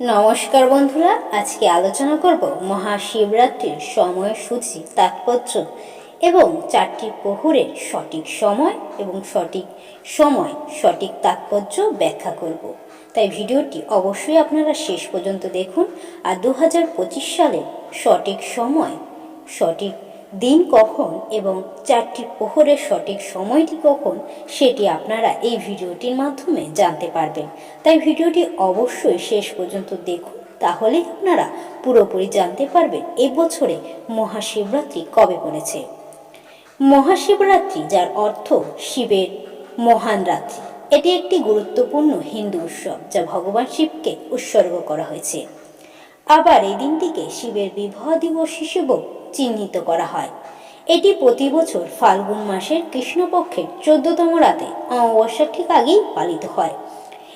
নমস্কার বন্ধুরা, আজকে আলোচনা করব মহাশিবরাত্রির সময়সূচি তাৎপর্য এবং চারটি প্রহরের সঠিক সময় এবং সঠিক সময়, সঠিক তাৎপর্য ব্যাখ্যা করব। তাই ভিডিওটি অবশ্যই আপনারা শেষ পর্যন্ত দেখুন আর দু হাজার পঁচিশ সালের সঠিক সময়, সঠিক দিন কখন এবং চারটি প্রহরের সঠিক সময়টি কখন সেটি আপনারা এই ভিডিওটির মাধ্যমে জানতে পারবেন। তাই ভিডিওটি অবশ্যই শেষ পর্যন্ত দেখুন, তাহলে আপনারা পুরোপুরি জানতে পারবেন এবছরে মহাশিবরাত্রি কবে পড়েছে। মহাশিবরাত্রি, যার অর্থ শিবের মহান রাত্রি, এটি একটি গুরুত্বপূর্ণ হিন্দু উৎসব যা ভগবান শিবকে উৎসর্গ করা হয়েছে। আবার এই দিনটিকে শিবের বিবাহ দিবস হিসেবেও চিহ্নিত করা হয়। এটি প্রতি বছর ফাল্গুন মাসের কৃষ্ণপক্ষের চোদ্দতম রাতে অমাবস্যার ঠিক আগেই পালিত হয়।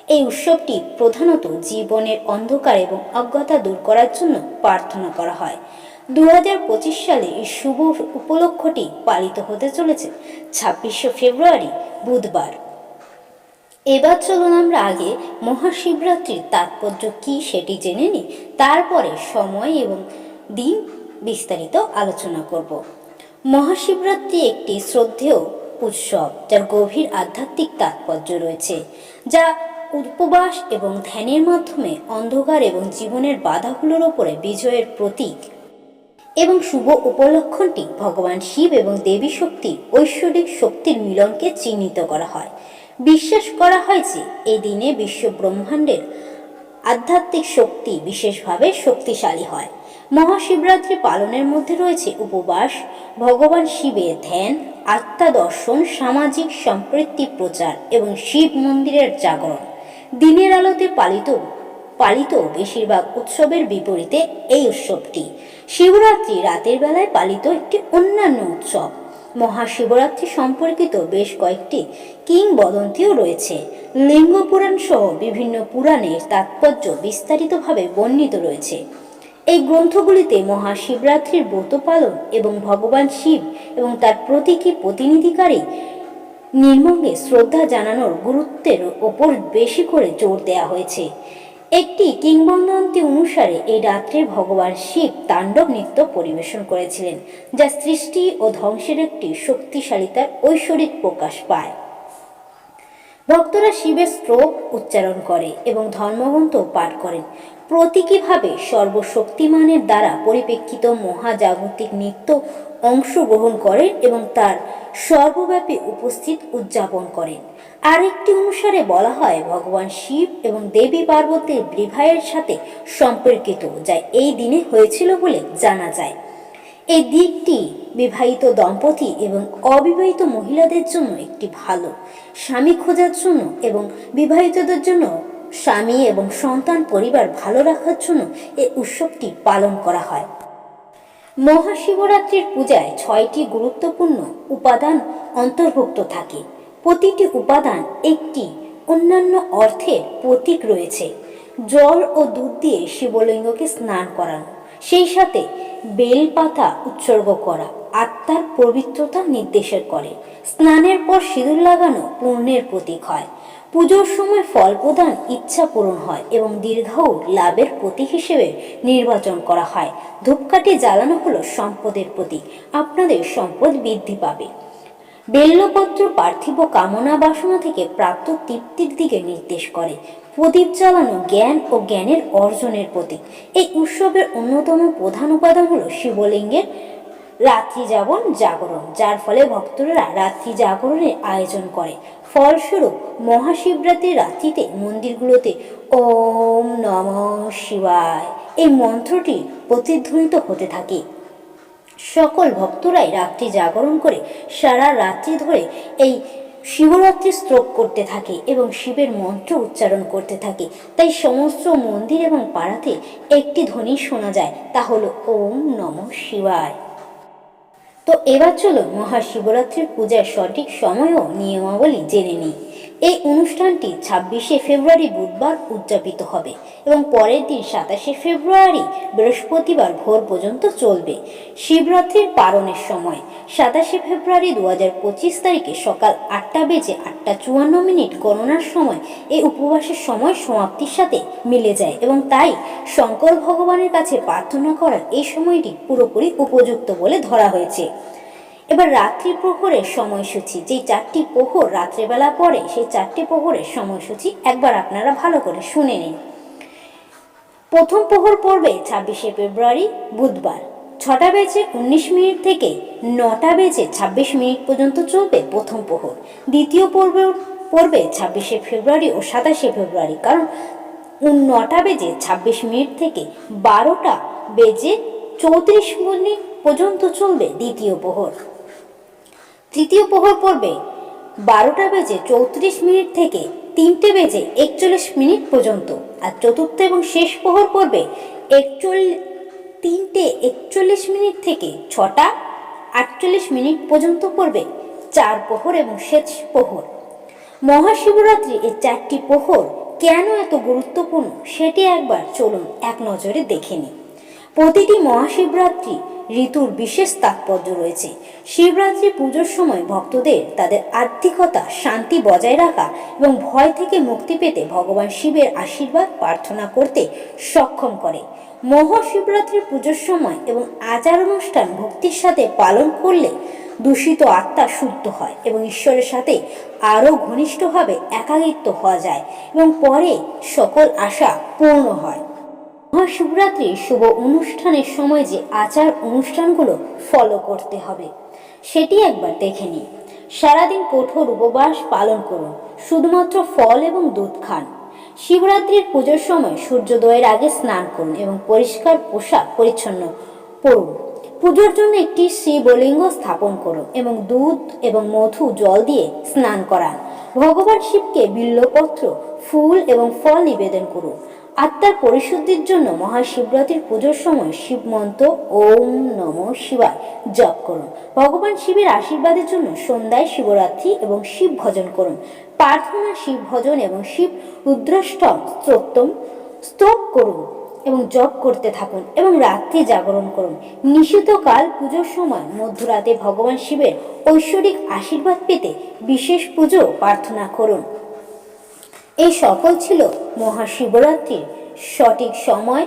এই উৎসবটি প্রধানত জীবনের অন্ধকার এবং অজ্ঞতা দূর করার জন্য প্রার্থনা করা হয়। দু সালে এই শুভ উপলক্ষটি পালিত হতে চলেছে ছাব্বিশে ফেব্রুয়ারি, বুধবার। এবার চলুন আমরা আগে মহাশিবরাত্রির তাৎপর্য কি সেটি জেনে নিই। তারপরে সময় এবং দিন বিস্তারিত আলোচনা করব। মহাশিবরাত্রি একটি শ্রদ্ধেয় উৎসব, যার গভীর আধ্যাত্মিক তাৎপর্য রয়েছে, যা উপবাস এবং ধ্যানের মাধ্যমে অন্ধকার এবং জীবনের বাধাগুলোর ওপরে বিজয়ের প্রতীক এবং শুভ উপলক্ষণটি ভগবান শিব এবং দেবী শক্তি ঐশ্বরিক শক্তির মিলনকে চিহ্নিত করা হয়। বিশ্বাস করা হয় যে এই দিনে বিশ্ব ব্রহ্মাণ্ডের আধ্যাত্মিক শক্তি বিশেষভাবে শক্তিশালী হয়। মহাশিবরাত্রি পালনের মধ্যে রয়েছে উপবাস, ভগবান শিবের ধ্যান, আত্মা দর্শন, সামাজিক সম্পৃক্তি প্রচার এবং শিব মন্দিরের জাগরণ। দিনের আলোতে পালিত পালিত বেশিরভাগ উৎসবের বিপরীতে এই উৎসবটি। শিবরাত্রি রাতের বেলায় পালিত একটি অন্যান্য উৎসব। মহাশিবরাত্রি সম্পর্কিত বেশ কয়েকটি কিংবদন্তিও রয়েছে। লিঙ্গ পুরাণ সহ বিভিন্ন পুরাণের তাৎপর্য বিস্তারিতভাবে বর্ণিত রয়েছে। এই গ্রন্থগুলিতে মহাশিবরাত্রির ব্রত পালন এবং ভগবান শিব এবং তার প্রতীকী প্রতিনিধিকারী নির্মঙ্গে শ্রদ্ধা জানানোর গুরুত্বের ওপর বেশি করে জোর দেয়া হয়েছে। একটি কিংবদন্তি অনুসারে এই রাত্রে ভগবান শিব তাণ্ডব নৃত্য পরিবেশন করেছিলেন, যা সৃষ্টি ও ধ্বংসের একটি শক্তিশালিতার ঐশ্বরিক প্রকাশ পায়। ভক্তরা শিবের স্ট্রোক উচ্চারণ করে এবং ধর্মগ্রন্থ পাঠ করেন। প্রতীকীভাবে সর্বশক্তিমানের দ্বারা পরিপ্রেক্ষিত মহাজাগতিক নৃত্য অংশগ্রহণ করেন এবং তার সর্বব্যাপী উপস্থিত উদযাপন করেন। আরেকটি অনুসারে বলা হয়, ভগবান শিব এবং দেবী পার্বতীর বিবাহের সাথে সম্পর্কিত, যা এই দিনে হয়েছিল বলে জানা যায়। এই দিকটি বিবাহিত দম্পতি এবং অবিবাহিত মহিলাদের জন্য একটি ভালো, স্বামী খোঁজার জন্য এবং বিবাহিতদের জন্য স্বামী এবং সন্তান পরিবার ভালো রাখার জন্য এই উৎসবটি পালন করা হয়। মহাশিবরাত্রির পূজায় ছয়টি গুরুত্বপূর্ণ উপাদান অন্তর্ভুক্ত থাকে। প্রতিটি উপাদান একটি অন্যান্য অর্থের প্রতীক রয়েছে। জল ও দুধ দিয়ে শিবলিঙ্গকে স্নান করানো, সেই সাথে বেলপাতা উৎসর্গ করা, আত্মার পবিত্রতা নির্দেশের করে। স্নানের পর সিঁদুর লাগানো পুণ্যের প্রতীক হয়। পুজোর সময় ফল প্রদান ইচ্ছা পূরণ হয় এবং দীর্ঘায়ু লাভের প্রতীক হিসেবে নির্বাচন করা হয়। ধূপকাঠি জ্বালানো হলো সম্পদের প্রতীক, আপনাদের সম্পদ বৃদ্ধি পাবে। বেল্লপত্র পার্থিব কামনা বাসনা থেকে প্রাপ্ত তৃপ্তির দিকে নির্দেশ করে। প্রদীপ জ্বালানো জ্ঞান ও জ্ঞানের অর্জনের প্রতীক। এই উৎসবের অন্যতম প্রধান উপাদান হলো শিবলিঙ্গের রাত্রি যাপন জাগরণ, যার ফলে ভক্তরা রাত্রি জাগরণের আয়োজন করে। ফলস্বরূপ মহাশিবরাত্রির রাত্রিতে মন্দিরগুলোতে ওম নম শিবায়। এই মন্ত্রটি প্রতিধ্বনিত হতে থাকে। সকল ভক্তরাই রাত্রি জাগরণ করে সারা রাত্রি ধরে এই শিবরাত্রি স্তোক করতে থাকে এবং শিবের মন্ত্র উচ্চারণ করতে থাকে। তাই সমস্ত মন্দির এবং পাড়াতে একটি ধ্বনি শোনা যায়, তা হলো ওম নম শিবায়। তো এবার চলো মহাশিবরাত্রির পূজার সঠিক সময় ও নিয়মাবলী জেনে নিই। এই অনুষ্ঠানটি ছাব্বিশে ফেব্রুয়ারি বুধবার উদযাপিত হবে এবং পরের দিন সাতাশে ফেব্রুয়ারি বৃহস্পতিবার ভোর পর্যন্ত চলবে। শিবরাত্রির পালনের সময় সাতাশে ফেব্রুয়ারি দু পঁচিশ তারিখে সকাল আটটা বেজে আটটা চুয়ান্ন মিনিট গণনার সময় এই উপবাসের সময় সমাপ্তির সাথে মিলে যায় এবং তাই শঙ্কর ভগবানের কাছে প্রার্থনা করার এই সময়টি পুরোপুরি উপযুক্ত বলে ধরা হয়েছে। এবার রাত্রি প্রহরের সময়সূচি। যেই চারটি প্রহর রাত্রেবেলা পরে সেই চারটি প্রহরের সময়সূচি একবার আপনারা ভালো করে শুনে নিন। প্রথম প্রহর পড়বে ছাব্বিশে ফেব্রুয়ারি, বুধবার। ছটা বেজে উনিশ মিনিট থেকে নটা বেজে ছাব্বিশ মিনিট পর্যন্ত চলবে প্রথম প্রহর। দ্বিতীয় পর্বে পড়বে ছাব্বিশে ফেব্রুয়ারি ও সাতাশে ফেব্রুয়ারি। কারণ নটা বেজে ছাব্বিশ মিনিট থেকে বারোটা বেজে চৌত্রিশ মিনিট পর্যন্ত চলবে দ্বিতীয় প্রহর। তৃতীয় প্রহর পড়বে বারোটা বেজে চৌত্রিশ মিনিট থেকে তিনটে বেজে একচল্লিশ মিনিট পর্যন্ত আর চতুর্থ এবং শেষ প্রহর পড়বে একচল্লিশ তিনটে একচল্লিশ মিনিট থেকে ছটা আটচল্লিশ মিনিট পর্যন্ত পড়বে চার প্রহর এবং শেষ প্রহর মহাশিবরাত্রি এই চারটি প্রহর কেন এত গুরুত্বপূর্ণ সেটি একবার চলুন এক নজরে দেখে নিই। প্রতিটি মহাশিবরাত্রি ঋতুর বিশেষ তাৎপর্য রয়েছে। শিবরাত্রি পুজোর সময় ভক্তদের তাদের আর্থিকতা, শান্তি বজায় রাখা এবং ভয় থেকে মুক্তি পেতে ভগবান শিবের আশীর্বাদ প্রার্থনা করতে সক্ষম করে। মহাশিবরাত্রি পুজোর সময় এবং আচার অনুষ্ঠান ভক্তির সাথে পালন করলে দূষিত আত্মা শুদ্ধ হয় এবং ঈশ্বরের সাথে আরও ঘনিষ্ঠভাবে একাকিত্ব হওয়া যায় এবং পরে সকল আশা পূর্ণ হয়। মহাশিবরাত্রির শুভ অনুষ্ঠানের সময় যে আচার অনুষ্ঠানগুলো ফলো করতে হবে, সেটি একবার দেখে নিন। সারাদিন কঠোর উপবাস পালন করুন, শুধুমাত্র ফল এবং দুধ খান। শিবরাত্রির পুজোর সময় সূর্যোদয়ের আগে স্নান করুন এবং পরিষ্কার পোশাক পরিচ্ছন্ন পরুন। পুজোর জন্য একটি শিবলিঙ্গ স্থাপন করুন এবং দুধ এবং মধু জল দিয়ে স্নান করান। ভগবান শিবকে বিল্লপত্র, ফুল এবং ফল নিবেদন করুন। আত্মার পরিশুদ্ধির জন্য মহাশিবরাত্রির পুজোর সময় শিব মন্ত্র ওম নম শিবায় জপ করুন। ভগবান শিবের আশীর্বাদের জন্য সন্ধ্যায় শিবরাত্রি এবং শিব ভজন করুন। প্রার্থনা শিব ভজন এবং শিব রুদ্রাষ্টম স্তোত্তম স্তোপ করুন এবং জপ করতে থাকুন এবং রাত্রি জাগরণ করুন। নিষিদ্ধ কাল পুজোর সময় মধ্যরাতে ভগবান শিবের ঐশ্বরিক আশীর্বাদ পেতে বিশেষ পুজো প্রার্থনা করুন। এই সকল ছিল মহাশিবরাত্রির সঠিক সময়,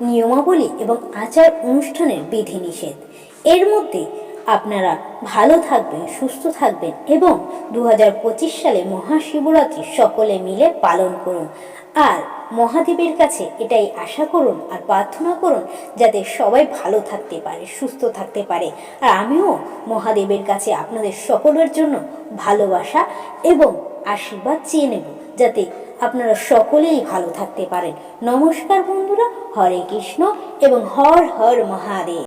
নিয়মাবলী এবং আচার অনুষ্ঠানের বিধিনিষেধ। এর মধ্যে আপনারা ভালো থাকবেন, সুস্থ থাকবেন এবং দু হাজার পঁচিশ সালে মহাশিবরাত্রি সকলে মিলে পালন করুন। আর মহাদেবের কাছে এটাই আশা করুন আর প্রার্থনা করুন যাতে সবাই ভালো থাকতে পারে, সুস্থ থাকতে পারে। আর আমিও মহাদেবের কাছে আপনাদের সকলের জন্য ভালোবাসা এবং আশীর্বাদ চেয়ে নেব। যাতে আপনারা সকলেই ভালো থাকতে পারেন। নমস্কার বন্ধুরা হরে কৃষ্ণ এবং হর হর মহাদেব।